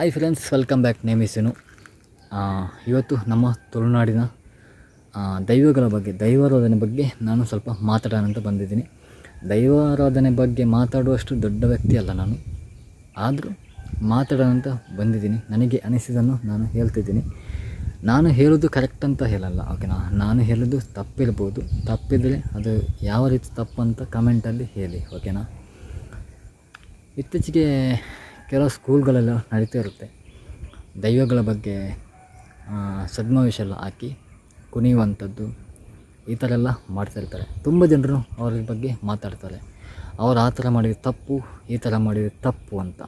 Hi friends welcome back ನೇಮಿಸಿನು ಇವತ್ತು ನಮ್ಮ ತುಳುನಾಡಿನ ದೈವಗಳ ಬಗ್ಗೆ, ದೈವಾರಾಧನೆ ಬಗ್ಗೆ ನಾನು ಸ್ವಲ್ಪ ಮಾತಾಡೋಣ ಅಂತ ಬಂದಿದ್ದೀನಿ. ದೈವಾರಾಧನೆ ಬಗ್ಗೆ ಮಾತಾಡುವಷ್ಟು ದೊಡ್ಡ ವ್ಯಕ್ತಿ ಅಲ್ಲ ನಾನು. ಆದರೂ ಮಾತಾಡೋಣ ಅಂತ ಬಂದಿದ್ದೀನಿ. ನನಗೆ ಅನಿಸಿದನ್ನು ನಾನು ಹೇಳ್ತಿದ್ದೀನಿ. ನಾನು ಹೇಳೋದು ಕರೆಕ್ಟ್ ಅಂತ ಹೇಳಲ್ಲ ಓಕೆನಾ ನಾನು ಹೇಳೋದು ತಪ್ಪಿರ್ಬೋದು. ತಪ್ಪಿದರೆ ಅದು ಯಾವ ರೀತಿ ತಪ್ಪು ಅಂತ ಕಮೆಂಟಲ್ಲಿ ಹೇಳಿ ಓಕೆನಾ ಇತ್ತೀಚೆಗೆ ಕೆಲವು ಸ್ಕೂಲ್ಗಳೆಲ್ಲ ನಡೀತಾ ಇರುತ್ತೆ. ದೈವಗಳ ಬಗ್ಗೆ ಆ, ಸದ್ಮಾವೇಶ ಎಲ್ಲ ಹಾಕಿ ಕುಣಿಯುವಂಥದ್ದು ಈ ಥರ ಎಲ್ಲ ಮಾಡ್ತಿರ್ತಾರೆ ತುಂಬ ಜನರು ಅವ್ರ ಬಗ್ಗೆ ಮಾತಾಡ್ತಾರೆ. ಅವ್ರು ಆ ಥರ ಮಾಡಿದ ತಪ್ಪು ಈ ಥರ ಮಾಡಿದ ತಪ್ಪು ಅಂತ.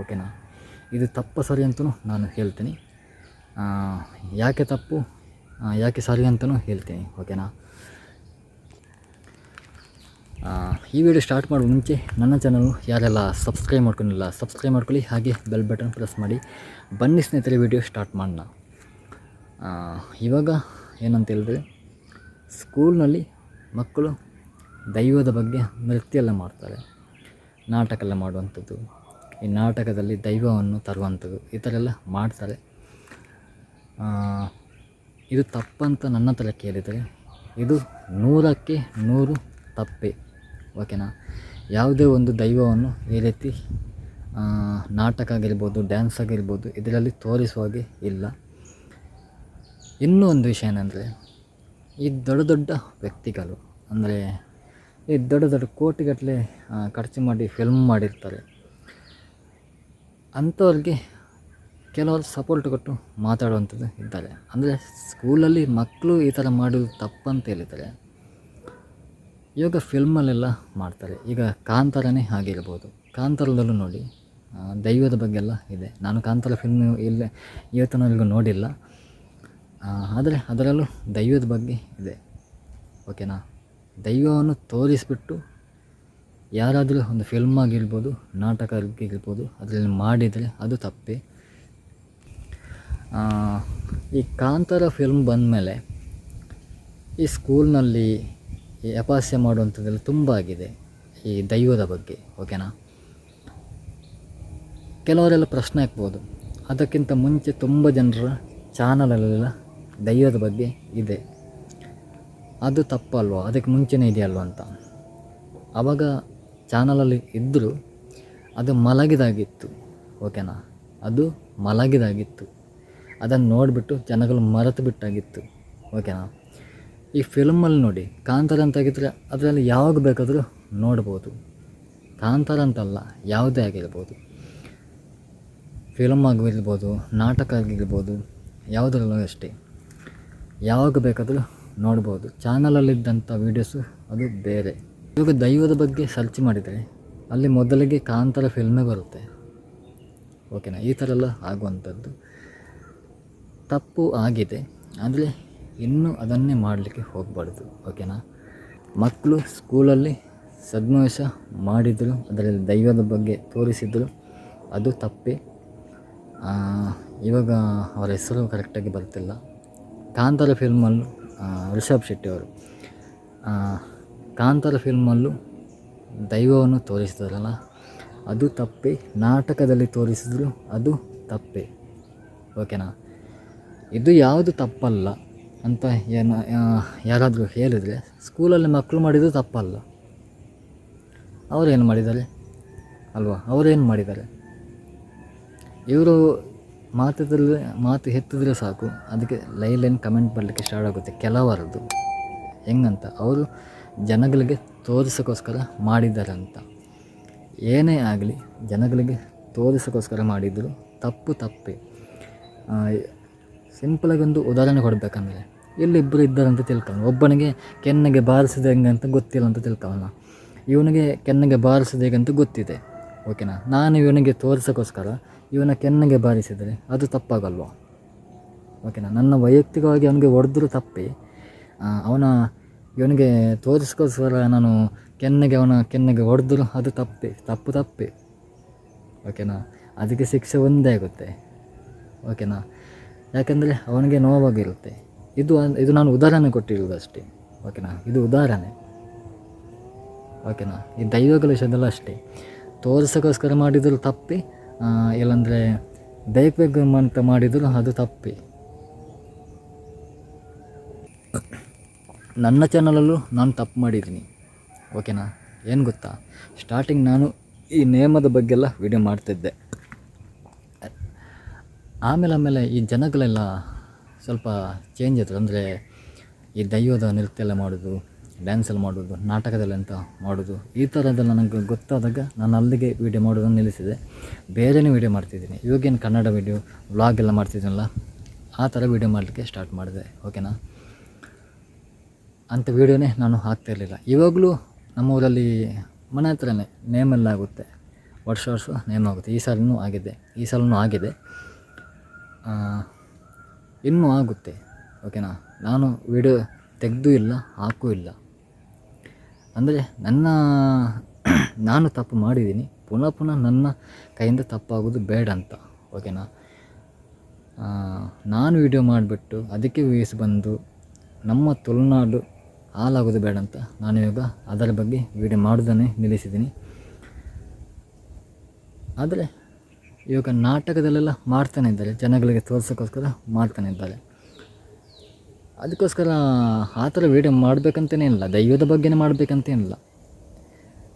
ಓಕೆನಾ ಇದು ತಪ್ಪು ಸರಿ ಅಂತಲೂ ನಾನು ಹೇಳ್ತೀನಿ. ಯಾಕೆ ತಪ್ಪು? ಯಾಕೆ ಸರಿ ಅಂತಲೂ ಹೇಳ್ತೀನಿ. ಓಕೆನಾ ಈ ವಿಡಿಯೋ ಸ್ಟಾರ್ಟ್ ಮಾಡುವ ಮುಂಚೆ ನನ್ನ ಚಾನಲ್ ಯಾರೆಲ್ಲ ಸಬ್ಸ್ಕ್ರೈಬ್ ಮಾಡ್ಕೊಂಡಿಲ್ಲ ಸಬ್ಸ್ಕ್ರೈಬ್ ಮಾಡ್ಕೊಳ್ಳಿ, ಹಾಗೆ ಬೆಲ್ ಬಟನ್ ಪ್ರೆಸ್ ಮಾಡಿ. ಬನ್ನಿ ಸ್ನೇಹಿತರೆ ವಿಡಿಯೋ ಸ್ಟಾರ್ಟ್ ಮಾಡೋಣ. ಇವಾಗ ಏನಂತ ಹೇಳಿದ್ರೆ ಸ್ಕೂಲ್ನಲ್ಲಿ ಮಕ್ಕಳು ದೈವದ ಬಗ್ಗೆ ನೃತ್ಯ ಎಲ್ಲ ಮಾಡ್ತಾರೆ. ನಾಟಕ ಎಲ್ಲ ಮಾಡುವಂಥದ್ದು. ಈ ನಾಟಕದಲ್ಲಿ ದೈವವನ್ನು ತರುವಂಥದ್ದು, ಈ ಥರ ಎಲ್ಲ ಮಾಡ್ತಾರೆ. ಇದು ತಪ್ಪಂತ ನನ್ನ ಥರ ಕೇಳಿದರೆ, ಇದು ನೂರಕ್ಕೆ ನೂರು ತಪ್ಪೆ. ಓಕೆನಾ? ಯಾವುದೇ ಒಂದು ದೈವವನ್ನು ಈ ರೀತಿ ನಾಟಕ ಆಗಿರ್ಬೋದು ಡ್ಯಾನ್ಸ್ ಆಗಿರ್ಬೋದು, ಇದರಲ್ಲಿ ತೋರಿಸುವಾಗೆ ಇಲ್ಲ. ಇನ್ನೂ ಒಂದು ವಿಷಯ ಏನಂದರೆ, ಈ ದೊಡ್ಡ ದೊಡ್ಡ ವ್ಯಕ್ತಿಗಳು, ಅಂದರೆ ಈ ದೊಡ್ಡ ದೊಡ್ಡ ಕೋಟಿಗಟ್ಟಲೆ ಖರ್ಚು ಮಾಡಿ ಫಿಲ್ಮ್ ಮಾಡಿರ್ತಾರೆ. ಅಂಥವ್ರಿಗೆ ಕೆಲವರು ಸಪೋರ್ಟ್ ಕೊಟ್ಟು ಮಾತಾಡುವಂಥದ್ದು ಇದ್ದಾರೆ. ಅಂದರೆ ಸ್ಕೂಲಲ್ಲಿ ಮಕ್ಕಳು ಈ ಥರ ಮಾಡೋದು ತಪ್ಪಂತ ಹೇಳಿದ್ದಾರೆ. ಇವಾಗ ಫಿಲ್ಮಲ್ಲೆಲ್ಲ ಮಾಡ್ತಾರೆ. ಈಗ ಕಾಂತಾರನೇ ಆಗಿರ್ಬೋದು. ಕಾಂತಾರದಲ್ಲೂ ನೋಡಿ ದೈವದ ಬಗ್ಗೆ ಎಲ್ಲ ಇದೆ. ನಾನು ಕಾಂತಾರ ಫಿಲ್ಮ್ ಇಲ್ಲ ಇವತ್ತಿನವರೆಗೂ ನೋಡಿಲ್ಲ. ಆದರೆ ಅದರಲ್ಲೂ ದೈವದ ಬಗ್ಗೆ ಇದೆ. ಓಕೆನಾ ದೈವವನ್ನು ತೋರಿಸಿಬಿಟ್ಟು ಯಾರಾದರೂ ಒಂದು ಫಿಲ್ಮ್ ಆಗಿರ್ಬೋದು, ನಾಟಕ ಆಗಿರ್ಬೋದು, ಅದರಲ್ಲಿ ಮಾಡಿದರೆ ಅದು ತಪ್ಪೇ. ಈ ಕಾಂತಾರ ಫಿಲ್ಮ್ ಬಂದಮೇಲೆ ಈ ಸ್ಕೂಲ್ನಲ್ಲಿ ಈ ಅಪಹಾಸ್ಯ ಮಾಡುವಂಥದ್ದೆಲ್ಲ ತುಂಬ ಆಗಿದೆ ಈ ದೈವದ ಬಗ್ಗೆ ಓಕೆನಾ ಕೆಲವರೆಲ್ಲ ಪ್ರಶ್ನೆ ಹಾಕ್ಬೋದು. ಅದಕ್ಕಿಂತ ಮುಂಚೆ ತುಂಬ ಜನರ ಚಾನಲಲ್ಲೆಲ್ಲ ದೈವದ ಬಗ್ಗೆ ಇದೆ. ಅದು ತಪ್ಪಲ್ವ? ಅದಕ್ಕೆ ಮುಂಚೆನೇ ಇದೆಯಲ್ವ ಅಂತ. ಆವಾಗ ಚಾನಲಲ್ಲಿ ಇದ್ದರೂ ಅದು ಮಲಗಿದಾಗಿತ್ತು ಓಕೆನಾ ಅದು ಮಲಗಿದಾಗಿತ್ತು. ಅದನ್ನು ನೋಡಿಬಿಟ್ಟು ಜನಗಳು ಮರೆತು ಬಿಟ್ಟಾಗಿತ್ತು ಓಕೆನಾ ಈ ಫಿಲ್ಮಲ್ಲಿ ನೋಡಿ, ಕಾಂತಾರ ಅಂತ ಆಗಿದ್ರೆ ಅದರಲ್ಲಿ ಯಾವಾಗ ಬೇಕಾದರೂ ನೋಡ್ಬೋದು. ಕಾಂತಾರ ಅಂತಲ್ಲ, ಯಾವುದೇ ಆಗಿರ್ಬೋದು. ಫಿಲಮ್ ಆಗಿರ್ಬೋದು, ನಾಟಕ ಆಗಿರ್ಬೋದು, ಯಾವುದರಲ್ಲೂ ಅಷ್ಟೇ. ಯಾವಾಗ ಬೇಕಾದರೂ ನೋಡ್ಬೋದು. ಚಾನಲಲ್ಲಿದ್ದಂಥ ವೀಡಿಯೋಸು ಅದು ಬೇರೆ. ಇವಾಗ ದೈವದ ಬಗ್ಗೆ ಸರ್ಚ್ ಮಾಡಿದರೆ ಅಲ್ಲಿ ಮೊದಲಿಗೆ ಕಾಂತಾರ ಫಿಲ್ಮೇ ಬರುತ್ತೆ. ಓಕೆನಾ? ಈ ಥರ ಎಲ್ಲ ಆಗುವಂಥದ್ದು. ತಪ್ಪು ಆಗಿದೆ. ಆದರೆ ಇನ್ನೂ ಅದನ್ನೇ ಮಾಡಲಿಕ್ಕೆ ಹೋಗಬಾರ್ದು ಓಕೆನಾ ಮಕ್ಕಳು ಸ್ಕೂಲಲ್ಲಿ ಸದ್ಮಾವೇಶ ಮಾಡಿದರು, ಅದರಲ್ಲಿ ದೈವದ ಬಗ್ಗೆ ತೋರಿಸಿದರು, ಅದು ತಪ್ಪೇ. ಇವಾಗ ಅವರ ಹೆಸರು ಕರೆಕ್ಟಾಗಿ ಬರ್ತಿಲ್ಲ. ಕಾಂತಾರ ಫಿಲ್ಮಲ್ಲೂ ರಿಷಬ್ ಶೆಟ್ಟಿ ಅವರು ಕಾಂತಾರ ಫಿಲ್ಮಲ್ಲೂ ದೈವವನ್ನು ತೋರಿಸಿದಾರಲ್ಲ, ಅದು ತಪ್ಪೇ. ನಾಟಕದಲ್ಲಿ ತೋರಿಸಿದ್ರು, ಅದು ತಪ್ಪೇ ಓಕೆನಾ ಇದು ಯಾವುದು ತಪ್ಪಲ್ಲ. ಅಂತ ಏನು ಯಾರಾದರೂ ಹೇಳಿದರೆ ಸ್ಕೂಲಲ್ಲಿ ಮಕ್ಕಳು ಮಾಡಿದ್ದು ತಪ್ಪಲ್ಲ. ಅವರೇನು ಮಾಡಿದ್ದಾರೆ? ಅಲ್ವಾ? ಅವರೇನು ಮಾಡಿದ್ದಾರೆ? ಇವರು ಮಾತದಲ್ಲಿ, ಮಾತು ಹೆತ್ತಿದ್ರೆ ಸಾಕು. ಅದಕ್ಕೆ ಲೈ ಲೈನ್ ಕಮೆಂಟ್ ಬರಲಿಕ್ಕೆ ಸ್ಟಾರ್ಟ್ ಆಗುತ್ತೆ. ಕೆಲವರದ್ದು. ಹೆಂಗಂತ? ಅವರು ಜನಗಳಿಗೆ ತೋರಿಸೋಕ್ಕೋಸ್ಕರ ಮಾಡಿದ್ದಾರೆ ಅಂತ ಏನೇ ಆಗಲಿ ಜನಗಳಿಗೆ ತೋರಿಸೋಕ್ಕೋಸ್ಕರ ಮಾಡಿದ್ರು. ತಪ್ಪು ತಪ್ಪೇ. ಸಿಂಪಲಾಗಿ ಒಂದು ಉದಾಹರಣೆ ಕೊಡಬೇಕಂದ್ರೆ ಇಲ್ಲಿಬ್ಬರು ಇದ್ದಾರಂತ ತಿಳ್ಕೊಳ್ಳೋಣ ಒಬ್ಬನಿಗೆ ಕೆನ್ನೆಗೆ ಬಾರಿಸಿದ ಹೆಂಗಂತ ಗೊತ್ತಿಲ್ಲ ಅಂತ ತಿಳ್ಕೊಳ್ಳೋಣ ಇವನಿಗೆ ಕೆನ್ನೆಗೆ ಬಾರಿಸಿದ ಹೇಗಂತ ಗೊತ್ತಿದೆ. ಓಕೆನಾ ನಾನು ಇವನಿಗೆ ತೋರಿಸೋಕ್ಕೋಸ್ಕರ ಇವನ ಕೆನ್ನೆಗೆ ಬಾರಿಸಿದರೆ ಅದು ತಪ್ಪಾಗಲ್ವ? ಓಕೆನಾ ನನ್ನ ವೈಯಕ್ತಿಕವಾಗಿ ಅವನಿಗೆ ಹೊಡೆದ್ರು ತಪ್ಪೇ. ಅವನ ಇವನಿಗೆ ತೋರಿಸ್ಕೋಸ್ಕರ ನಾನು ಕೆನ್ನೆಗೆ ಅವನ ಕೆನ್ನೆಗೆ ಹೊಡೆದ್ರು ಅದು ತಪ್ಪಿ. ತಪ್ಪು ತಪ್ಪಿ. ಓಕೆನಾ ಅದಕ್ಕೆ ಶಿಕ್ಷೆ ಒಂದೇ ಆಗುತ್ತೆ. ಓಕೆನಾ ಯಾಕೆಂದರೆ ಅವನಿಗೆ ನೋವಾಗಿರುತ್ತೆ. ಇದು ಇದು ನಾನು ಉದಾಹರಣೆ ಕೊಟ್ಟಿರುವುದು ಅಷ್ಟೇ ಓಕೆನಾ ಇದು ಉದಾಹರಣೆ ಓಕೆನಾ ಈ ದೈವ ಕಲಶದಲ್ಲ ಅಷ್ಟೇ. ತೋರಿಸೋಕ್ಕೋಸ್ಕರ ಮಾಡಿದ್ರು ತಪ್ಪಿ ಇಲ್ಲಾಂದರೆ ಬೇಕು ಅಂತ ಮಾಡಿದ್ರು ಅದು ತಪ್ಪಿ. ನನ್ನ ಚಾನಲಲ್ಲೂ ನಾನು ತಪ್ಪು ಮಾಡಿದ್ದೀನಿ ಓಕೆನಾ ಏನು ಗೊತ್ತಾ? ಸ್ಟಾರ್ಟಿಂಗ್ ನಾನು ಈ ನಿಯಮದ ಬಗ್ಗೆ ಎಲ್ಲ ವಿಡಿಯೋ ಮಾಡ್ತಿದ್ದೆ. ಆಮೇಲೆ ಆಮೇಲೆ ಈ ಜನಗಳೆಲ್ಲ ಸ್ವಲ್ಪ ಚೇಂಜ್ ಆಯಿತು ಅಂದರೆ ಈ ದೈವದ ನೃತ್ಯ ಎಲ್ಲ ಮಾಡೋದು ಡ್ಯಾನ್ಸ್ ಎಲ್ಲ ಮಾಡೋದು, ನಾಟಕದಲ್ಲಿ ಅಂತ ಮಾಡೋದು, ಈ ಥರದ್ದೆಲ್ಲ ನನಗೆ ಗೊತ್ತಾದಾಗ ನಾನು ಅಲ್ಲಿಗೆ ವೀಡಿಯೋ ಮಾಡೋದನ್ನು ನಿಲ್ಲಿಸಿದೆ. ಬೇರೆಯೇ ವೀಡಿಯೋ ಮಾಡ್ತಿದ್ದೀನಿ. ಇವಾಗೇನು ಕನ್ನಡ ವೀಡಿಯೋ ವ್ಲಾಗ್ ಎಲ್ಲ ಮಾಡ್ತಿದ್ದೀನಲ್ಲ, ಆ ಥರ ವೀಡಿಯೋ ಮಾಡಲಿಕ್ಕೆ ಸ್ಟಾರ್ಟ್ ಮಾಡಿದೆ. ಓಕೆನಾ ಅಂಥ ವೀಡಿಯೋನೇ ನಾನು ಹಾಕ್ತಿರಲಿಲ್ಲ ಇವಾಗಲೂ ನಮ್ಮೂರಲ್ಲಿ ಮನೆ ಹತ್ರನೇ ನೇಮೆಲ್ಲ ಆಗುತ್ತೆ. ವರ್ಷ ವರ್ಷ ನೇಮ್ ಆಗುತ್ತೆ. ಈ ಸಲನೂ ಆಗಿದೆ. ಈ ಸಲನೂ ಆಗಿದೆ. ಇನ್ನೂ ಆಗುತ್ತೆ ಓಕೆನಾ ನಾನು ವಿಡಿಯೋ ತೆಗೆದು ಇಲ್ಲ, ಹಾಕೂ ಇಲ್ಲ. ಅಂದರೆ ನನ್ನ, ನಾನು ತಪ್ಪು ಮಾಡಿದ್ದೀನಿ, ಪುನಃ ಪುನಃ ನನ್ನ ಕೈಯಿಂದ ತಪ್ಪಾಗೋದು ಬೇಡ ಅಂತ ಓಕೆನಾ ನಾನು ವಿಡಿಯೋ ಮಾಡಿಬಿಟ್ಟು ಅದಕ್ಕೆ ವ್ಯೂಸ್ ಬಂದು ನಮ್ಮ ತುಳುನಾಡು ಹಾಳಾಗೋದು ಬೇಡ ಅಂತ ನಾನು ಇವಾಗ ಅದರ ಬಗ್ಗೆ ವಿಡಿಯೋ ಮಾಡೋದನ್ನೇ ನಿಲ್ಲಿಸಿದ್ದೀನಿ. ಆದರೆ ಇವಾಗ ನಾಟಕದಲ್ಲೆಲ್ಲ ಮಾಡ್ತಾನೆ ಇದ್ದಾರೆ. ಜನಗಳಿಗೆ ತೋರ್ಸೋಕ್ಕೋಸ್ಕರ ಮಾಡ್ತಾನೆ ಇದ್ದಾರೆ. ಅದಕ್ಕೋಸ್ಕರ ಆ ಥರ ವೀಡಿಯೋ ಮಾಡಬೇಕಂತಲೇ ಇಲ್ಲ. ದೈವದ ಬಗ್ಗೆನೇ ಮಾಡಬೇಕಂತೇನಿಲ್ಲ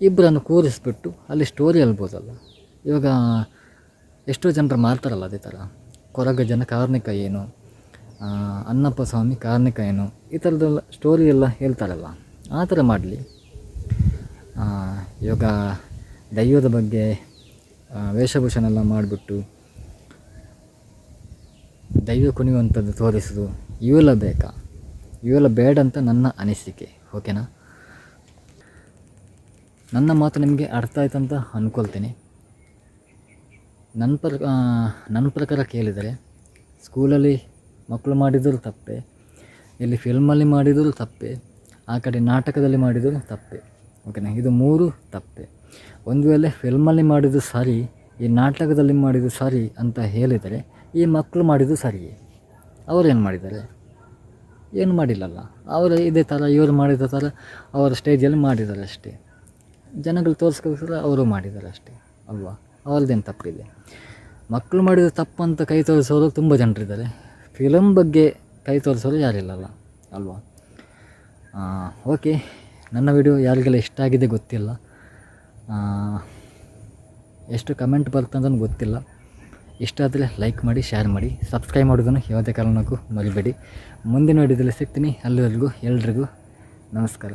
ಇಬ್ಬರನ್ನು ಕೂರಿಸ್ಬಿಟ್ಟು ಅಲ್ಲಿ ಸ್ಟೋರಿ ಹೇಳ್ಬೋದಲ್ಲ. ಇವಾಗ ಎಷ್ಟೋ ಜನರು ಮಾಡ್ತಾರಲ್ಲ ಅದೇ ಥರ. ಕೊರಗ ಜನ ಕಾರ್ಣಿಕ ಏನು ಅನ್ನಪ್ಪ ಸ್ವಾಮಿ ಕಾರ್ಣಿಕ ಏನು, ಈ ಥರದ್ದೆಲ್ಲ ಸ್ಟೋರಿ ಎಲ್ಲ ಹೇಳ್ತಾರಲ್ಲ. ಆ ಥರ ಮಾಡಲಿ. ಇವಾಗ ದೈವದ ಬಗ್ಗೆ ವೇಷಭೂಷಣ ಎಲ್ಲ ಮಾಡಿಬಿಟ್ಟು ದೈವ ಕುಣಿಯುವಂಥದ್ದು ತೋರಿಸೋದು ಇವೆಲ್ಲ ಬೇಕಾ? ಇವೆಲ್ಲ ಬೇಡ ಅಂತ ನನ್ನ ಅನಿಸಿಕೆ, ಓಕೆನಾ? ನನ್ನ ಮಾತು ನಿಮಗೆ ಅರ್ಥ ಆಯ್ತು ಅಂತ ಅಂದ್ಕೊಳ್ತೀನಿ ನನ್ನ ಪ್ರ ನನ್ನ ಪ್ರಕಾರ ಕೇಳಿದರೆ, ಸ್ಕೂಲಲ್ಲಿ ಮಕ್ಕಳು ಮಾಡಿದರೂ ತಪ್ಪೆ, ಇಲ್ಲಿ ಫಿಲ್ಮಲ್ಲಿ ಮಾಡಿದರೂ ತಪ್ಪೆ, ಆ ಕಡೆ ನಾಟಕದಲ್ಲಿ ಮಾಡಿದರೂ ತಪ್ಪೆ, ಓಕೆನಾ? ಇದು ಮೂರು ತಪ್ಪೆ. ಒಂದು ವೇಳೆ ಫಿಲ್ಮಲ್ಲಿ ಮಾಡಿದ್ದು ಸರಿ, ಈ ನಾಟಕದಲ್ಲಿ ಮಾಡಿದ್ದು ಸರಿ ಅಂತ ಹೇಳಿದರೆ, ಈ ಮಕ್ಕಳು ಮಾಡಿದ್ದು ಸರಿಯೇ? ಅವರೇನು ಮಾಡಿದ್ದಾರೆ? ಏನು ಮಾಡಿಲ್ಲಲ್ಲ. ಅವರು ಇದೇ ಥರ ಇವರು ಮಾಡಿದ ಥರ ಅವರ ಸ್ಟೇಜಲ್ಲಿ ಮಾಡಿದ್ದಾರೆ ಅಷ್ಟೇ. ಜನಗಳು ತೋರಿಸ್ಕೋಸ್ಕರ ಅವರು ಮಾಡಿದ್ದಾರೆ ಅಷ್ಟೇ, ಅಲ್ವಾ? ಅವ್ರದ್ದೇನು ತಪ್ಪಿದೆ? ಮಕ್ಕಳು ಮಾಡಿದ ತಪ್ಪು ಅಂತ ಕೈ ತೋರಿಸೋರು ತುಂಬ ಜನರಿದ್ದಾರೆ. ಫಿಲಮ್ ಬಗ್ಗೆ ಕೈ ತೋರಿಸೋರು ಯಾರಿಲ್ಲಲ್ಲ, ಅಲ್ವಾ? ಓಕೆ ನನ್ನ ವಿಡಿಯೋ ಯಾರಿಗೆಲ್ಲ ಇಷ್ಟ ಆಗಿದೆ ಗೊತ್ತಿಲ್ಲ. ಎಷ್ಟು ಕಮೆಂಟ್ ಬರ್ತಂತ ಗೊತ್ತಿಲ್ಲ. ಇಷ್ಟ ಆದರೆ ಲೈಕ್ ಮಾಡಿ ಶೇರ್ ಮಾಡಿ ಸಬ್ಸ್ಕ್ರೈಬ್ ಮಾಡೋದನ್ನು ಯಾವುದೇ ಕಾರಣಕ್ಕೂ ಮರಿಬೇಡಿ. ಮುಂದಿನ ವಿಡಿಯೋದಲ್ಲಿ ಸಿಗ್ತೀನಿ. ಅಲ್ಲಿವರೆಗೂ ಎಲ್ರಿಗೂ ನಮಸ್ಕಾರ.